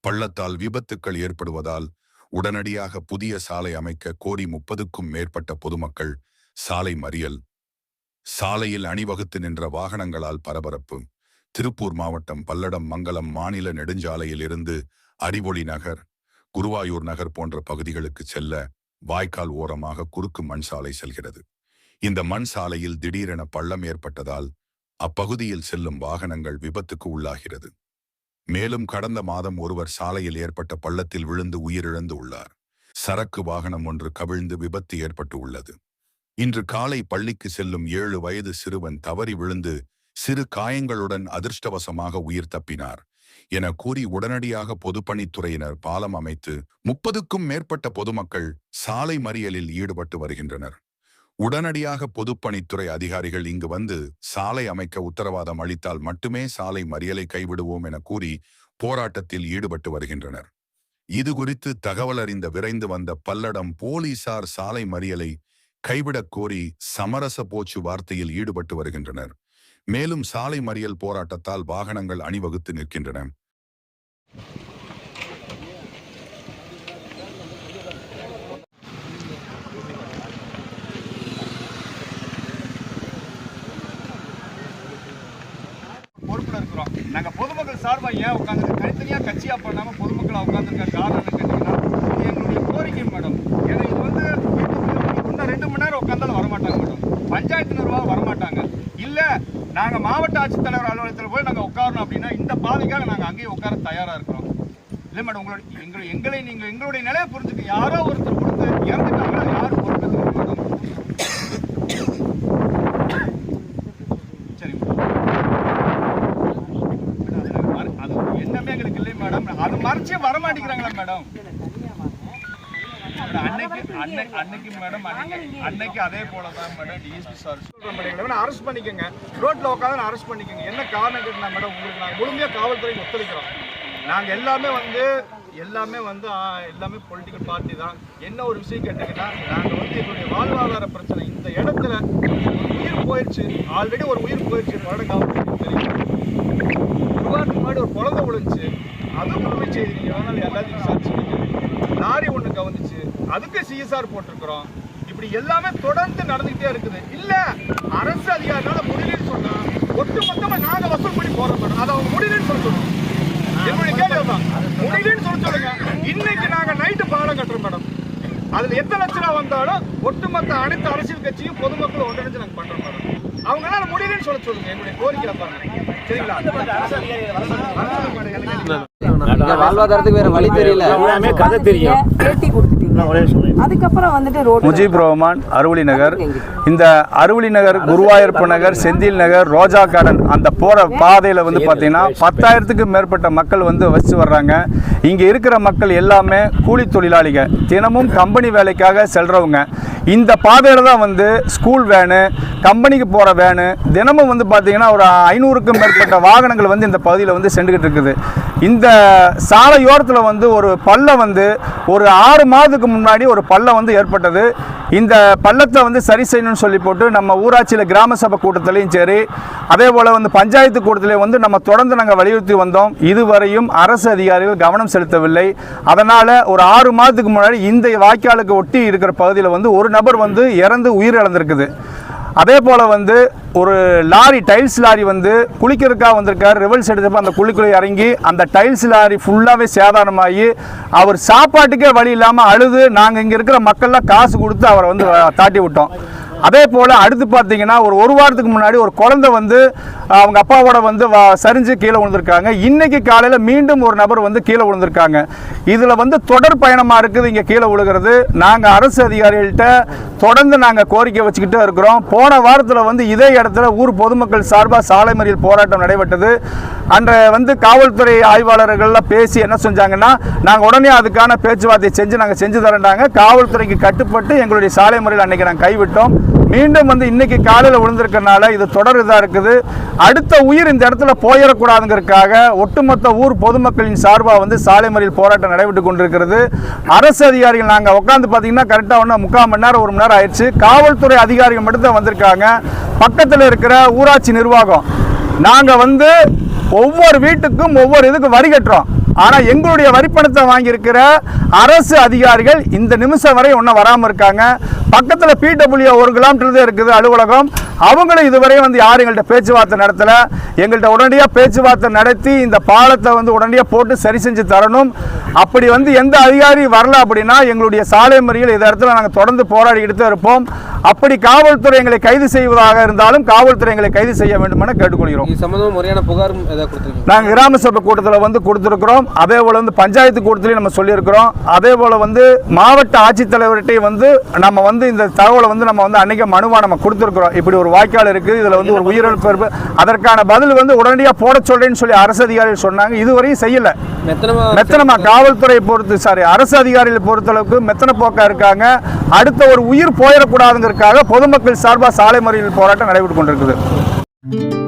பள்ளத்தால் விபத்துக்கள் ஏற்படுவதால் உடனடியாக புதிய சாலை அமைக்க கோரி முப்பதுக்கும் மேற்பட்ட பொதுமக்கள் சாலை மறியல். சாலையில் அணிவகுத்து நின்ற வாகனங்களால் பரபரப்பு. திருப்பூர் மாவட்டம் பல்லடம் மங்கலம் மாநில நெடுஞ்சாலையில் இருந்து அறிவொளி நகர் குருவாயூர் நகர் போன்ற பகுதிகளுக்கு செல்ல வாய்க்கால் ஓரமாக குறுக்கு மண் சாலை செல்கிறது. இந்த மண் சாலையில் திடீரென பள்ளம் ஏற்பட்டதால் அப்பகுதியில் செல்லும் வாகனங்கள் விபத்துக்கு உள்ளாகிறது. மேலும் கடந்த மாதம் ஒருவர் சாலையில் ஏற்பட்ட பள்ளத்தில் விழுந்து உயிரிழந்து உள்ளார். சரக்கு வாகனம் ஒன்று கவிழ்ந்து விபத்து ஏற்பட்டு உள்ளது. இன்று காலை பள்ளிக்கு செல்லும் ஏழு வயது சிறுவன் தவறி விழுந்து சிறு காயங்களுடன் அதிர்ஷ்டவசமாக உயிர் தப்பினார் என கூறி உடனடியாக பொதுப்பணித்துறையினர் பாலம் அமைத்து முப்பதுக்கும் மேற்பட்ட பொதுமக்கள் சாலை மறியலில் ஈடுபட்டு வருகின்றனர். உடனடியாக பொதுப்பணித்துறை அதிகாரிகள் இங்கு வந்து சாலை அமைக்க உத்தரவாதம் அளித்தால் மட்டுமே சாலை மறியலை கைவிடுவோம் என கூறி போராட்டத்தில் ஈடுபட்டு வருகின்றனர். இது குறித்து தகவல் அறிந்த விரைந்து வந்த பல்லடம் போலீசார் சாலை மறியலை கைவிடக் கோரி சமரச போச்சு வார்த்தையில் ஈடுபட்டு வருகின்றனர். மேலும் சாலை மறியல் போராட்டத்தால் வாகனங்கள் அணிவகுத்து நிற்கின்றன. இருக்கிறோம். நாங்கள் பொதுமக்கள் சார்பாக ஏன் உட்காந்து தனித்தனியாக கட்சியாக பண்ணாமல் பொதுமக்களாக உட்காந்துருக்க காரணம் என்ன கேட்டீங்கன்னா இது எங்களுடைய கோரிக்கை மேடம். ஏன்னா இது வந்து இன்னும் ரெண்டு மணி நேரம் உட்காந்தாலும் வரமாட்டாங்க மேடம். பஞ்சாயத்து நிர்வாகம் வரமாட்டாங்க. இல்லை நாங்கள் மாவட்ட ஆட்சித்தலைவர் அலுவலகத்தில் போய் நாங்கள் உட்காரணும் அப்படின்னா இந்த பாதைக்காக நாங்கள் அங்கேயே உட்கார தயாராக இருக்கிறோம். இல்லை மேடம் உங்களுடைய எங்களை எங்களை நீங்கள் எங்களுடைய நிலையை புரிஞ்சுக்க யாரோ ஒரு கொடுத்து இறந்துட்டாங்க அது யாரு பொறுப்பேற்றுக்கணும் மேடம் சரி மேடம் அது மறு- அது என்னமே மேடம். அது மறைச்சே வர மாட்டேங்கிறாங்களா மேடம். மேடம், அன்னைக்கு அன்னை- அன்னைக்கு மேடம் அன்னைக்கு அன்னைக்கு அதே போல தான் மேடம். டிஎஸ்பி சார் சொல்றேன் அரெஸ்ட் பண்ணிக்கோங்க ரோட்டில் உட்காந்து அரெஸ்ட் பண்ணிக்கோங்க. என்ன காரணம் கேட்டுனா மேடம் உங்களுக்கு நாங்கள் முழுமையாக காவல்துறைக்கு ஒத்துழைக்கிறோம். நாங்கள் எல்லாமே வந்து எல்லாமே வந்து எல்லாமே பொலிட்டிக்கல் பார்ட்டி தான். என்ன ஒரு விஷயம் கேட்டீங்கன்னா நாங்கள் வந்து எங்களுடைய வாழ்வாதார பிரச்சனை இந்த இடத்துல ஒரு உயிர் போயிடுச்சு ஆல்ரெடி ஒரு உயிர் போயிடுச்சு வருட காவல்துறைக்கு தெரியும். ஒரு வாரத்துக்கு முன்னாடி ஒரு குழந்தை விழுந்துச்சு. அதுவும் உண்மை செய்தி. நீங்கள் எல்லாத்தையும் விசாரிச்சுக்கீங்க லாரி ஒன்று கவனிச்சு அதுக்கு சிஎஸ்ஆர் போட்டிருக்கிறோம். இப்படி எல்லாமே தொடர்ந்து நடந்துகிட்டே இருக்குது. இல்ல அரசு அதிகாரினால முடியலன்னு சொன்னா ஒட்டு மொத்தமா நாங்க வசூல் பண்ணி போறோம் மேடம். அதை அவங்க முடியலன்னு சொல்ல சொல்லுங்க. என்னுடைய கேள்வி தான் முடியலன்னு சொல்ல சொல்லுங்க. இன்னைக்கு நாங்க நைட்டு பாடம் கட்டுறோம் மேடம். அதுல எத்தனை லட்சம் ரூபா வந்தாலும் ஒட்டுமொத்த அனைத்து அரசியல் கட்சியும் பொதுமக்களும் ஒன்றிணைஞ்சு நாங்க பண்றோம் மேடம். அவங்களால முடியலன்னு சொல்ல சொல்லுங்க. என்னுடைய கோரிக்கை பாருங்க. வாழ்வாதாரத்துக்கு வேற வழி தெரியல. எல்லாமே கதை தெரியும். பேட்டி கொடுத்துட்டீங்க. அதுக்கப்புறம் வந்துட்டு ரோட் முஜீப் ரஹ்மான் அருவலி நகர். இந்த அருவலி நகர் குருவாயூர்ப்பு நகர் செந்தில் நகர் ரோஜா கார்டன் அந்த போகிற பாதையில் வந்து பார்த்தீங்கன்னா பத்தாயிரத்துக்கும் மேற்பட்ட மக்கள் வந்து வசித்து வர்றாங்க. இங்கே இருக்கிற மக்கள் எல்லாமே கூலி தொழிலாளிகள். தினமும் கம்பெனி வேலைக்காக செல்றவங்க. இந்த பாதையில் தான் வந்து ஸ்கூல் வேனு கம்பெனிக்கு போகிற வேனு தினமும் வந்து பார்த்தீங்கன்னா ஒரு ஐநூறுக்கும் மேற்பட்ட வாகனங்கள் வந்து இந்த பகுதியில் வந்து சென்றுக்கிட்டு இருக்குது. இந்த சாலையோரத்தில் வந்து ஒரு பள்ளம் வந்து ஒரு ஆறு மாதத்துக்கு முன்னாடி ஒரு பள்ளம் வந்து ஏற்பட்டது. இந்த பள்ளத்தை வந்து சரி செய்யணும்னு சொல்லி போட்டு நம்ம ஊராட்சியில் கிராம சபை கூட்டத்திலையும் சரி அதே போல் வந்து பஞ்சாயத்து கூட்டத்திலையும் வந்து நம்ம தொடர்ந்து நாங்கள் வலியுறுத்தி வந்தோம். இதுவரையும் அரசு அதிகாரிகள் கவனம் செலுத்தவில்லை. அதனால் ஒரு ஆறு மாதத்துக்கு முன்னாடி இந்த வாய்க்காலுக்கு ஒட்டி இருக்கிற பகுதியில் வந்து ஒரு நபர் வந்து இறந்து உயிரிழந்திருக்குது. அதே போல் வந்து ஒரு லாரி டைல்ஸ் லாரி வந்து குளிக்கிறதுக்காக வந்திருக்காரு. ரிவல்ஸ் எடுத்தப்போ அந்த குழிக்குள்ளே இறங்கி அந்த டைல்ஸ் லாரி ஃபுல்லாகவே சேதாரமாகி அவர் சாப்பாட்டுக்கே வழி இல்லாமல் அழுது நாங்கள் இங்கே இருக்கிற மக்கள்லாம் காசு கொடுத்து அவரை வந்து தாட்டி விட்டோம். அதே போல் அடுத்து பார்த்தீங்கன்னா ஒரு ஒரு வாரத்துக்கு முன்னாடி ஒரு குழந்தை வந்து அவங்க அப்பாவோட வந்து சரிஞ்சு கீழே விழுந்திருக்காங்க. இன்னைக்கு காலையில் மீண்டும் ஒரு நபர் வந்து கீழே விழுந்திருக்காங்க. இதில் வந்து தொடர் பயணமாக இருக்குது இங்கே கீழே விழுகிறது. நாங்கள் அரசு அதிகாரிகள்கிட்ட தொடர்ந்து நாங்கள் கோரிக்கை வச்சுக்கிட்டே இருக்கிறோம். போன வாரத்தில் வந்து இதே இடத்துல ஊர் பொதுமக்கள் சார்பாக சாலை மறியல் போராட்டம் நடைபெற்றது. அன்றைய வந்து காவல்துறை ஆய்வாளர்கள்லாம் பேசி என்ன செஞ்சாங்கன்னா நாங்கள் உடனே அதுக்கான பேச்சுவார்த்தை செஞ்சு நாங்கள் செஞ்சு தரேன்டாங்க. காவல்துறைக்கு கட்டுப்பட்டு எங்களுடைய சாலை முறையில் அன்னைக்கு நாங்கள் கைவிட்டோம். மீண்டும் வந்து இன்னைக்கு காலையில் விழுந்திருக்கனால இது தொடர் இதாக இருக்குது. அடுத்த உயிர் இந்த இடத்துல போயிடக்கூடாதுங்கிறதுக்காக ஒட்டுமொத்த ஊர் பொதுமக்களின் சார்பாக வந்து சாலை மறியல் போராட்டம் நடைபெற்று கொண்டிருக்கிறது. அரசு அதிகாரிகள் நாங்கள் உட்காந்து பார்த்தீங்கன்னா கரெக்டாக ஒன்று முக்கால் மணி நேரம் ஒரு மணி நேரம் ஆயிடுச்சு. காவல்துறை அதிகாரிகள் மட்டும் தான் வந்திருக்காங்க. பக்கத்தில் இருக்கிற ஊராட்சி நிர்வாகம். நாங்கள் வந்து ஒவ்வொரு வீட்டுக்கும் ஒவ்வொரு இதுக்கு வரி கட்டுறோம். ஆனால் எங்களுடைய வரிப்பணத்தை வாங்கியிருக்கிற அரசு அதிகாரிகள் இந்த நிமிஷம் வரை ஒன்றும் வராமல் இருக்காங்க. பக்கத்தில் பிடபிள்யூ ஒரு கிலோமீட்டர் தான் இருக்குது அலுவலகம். அவங்களும் இதுவரை வந்து யாரும் எங்கள்கிட்ட பேச்சுவார்த்தை நடத்தலை. எங்கள்கிட்ட உடனடியாக பேச்சுவார்த்தை நடத்தி இந்த பாலத்தை வந்து உடனடியாக போட்டு சரி செஞ்சு தரணும். அப்படி வந்து எந்த அதிகாரி வரல அப்படின்னா எங்களுடைய சாலை மறியல் இந்த இடத்துல நாங்கள் தொடர்ந்து போராடிக்கிட்டு தான் இருப்போம். அப்படி காவல்துறை எங்களை கைது செய்வதாக இருந்தாலும் காவல்துறை எங்களை கைது செய்ய வேண்டும் என கேட்டுக்கொள்கிறோம். இது சம்பந்தமா முறையான கொடுத்துருக்கீங்க நாங்கள் கிராம சபை கூட்டத்தில் வந்து கொடுத்துருக்குறோம். அதே போல் வந்து பஞ்சாயத்து கூட்டத்திலையும் நம்ம சொல்லியிருக்கிறோம். அதே போல் வந்து மாவட்ட ஆட்சித்தலைவர்கிட்டையும் வந்து நம்ம வந்து இந்த தகவலை வந்து நம்ம வந்து அன்னைக்கு மனுவாக நம்ம கொடுத்துருக்குறோம். இப்படி ஒரு வாய்க்கால் இருக்குது இதில் வந்து ஒரு உயிரிழப்பு. இருக்கு. அதற்கான பதில் வந்து உடனடியாக போட சொல்றேன்னு சொல்லி அரசு அதிகாரிகள் சொன்னாங்க. இதுவரையும் செய்யலை. மெத்தனமா மெத்தனமா காவல்துறை பொறுத்து சாரி அரசு அதிகாரிகளை பொறுத்தளவுக்கு மெத்தன போக்கா இருக்காங்க. அடுத்த ஒரு உயிர் போயிடக்கூடாதுங்கிறதுக்காக பொதுமக்கள் சார்பாக சாலை மறியல் போராட்டம் நடைபெற்று கொண்டிருக்குது.